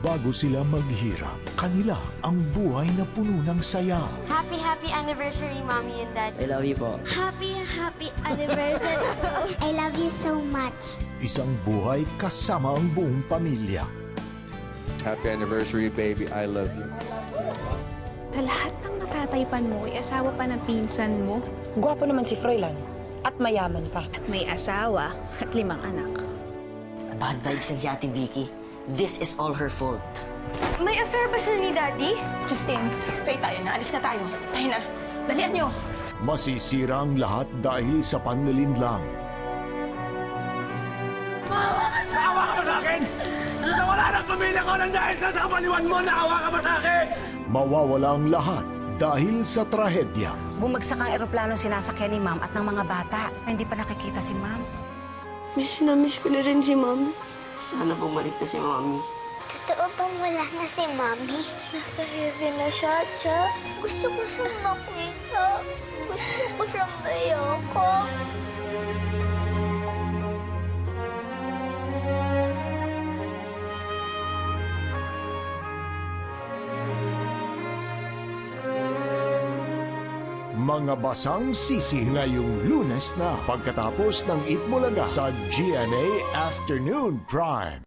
bago sila maghirap, kanila ang buhay na puno ng saya. Happy, happy anniversary, Mommy and Dad. I love you po. Happy, happy anniversary po. I love you so much. Isang buhay kasama ang buong pamilya. Happy anniversary, baby. I love you. Sa lahat ng matataypan mo, ay asawa pa ng pinsan mo. Gwapo naman si Froilan. At mayaman pa. At may asawa at limang anak. Bad vibes yan si Ate Vicky. This is all her fault. May affair ba sila ni Daddy? Justine, Faye tayo na. Alis na tayo. Tayo na. Dalian nyo. Masisira ang lahat dahil sa panlilinlang. Naawa ka ba sa akin? Nawala ng pamilya ko nang dahil sa kapaliwan mo, naawa ka ba sa akin? Mawawala ang lahat dahil sa trahedya. Bumagsak ang eroplano sinasakyan ni Ma'am at ng mga bata. Hindi pa nakikita si Ma'am. Miss na miss ko na rin si Mom. Sana bumalik na si Mami. Totoo bang wala na si Mommy? Nasa heaven na siya, Cha. Gusto ko siyang makita. Gusto ko siyang mayakap. Mga basang sisi ngayong lunes na pagkatapos ng Itbulaga sa GMA Afternoon Prime.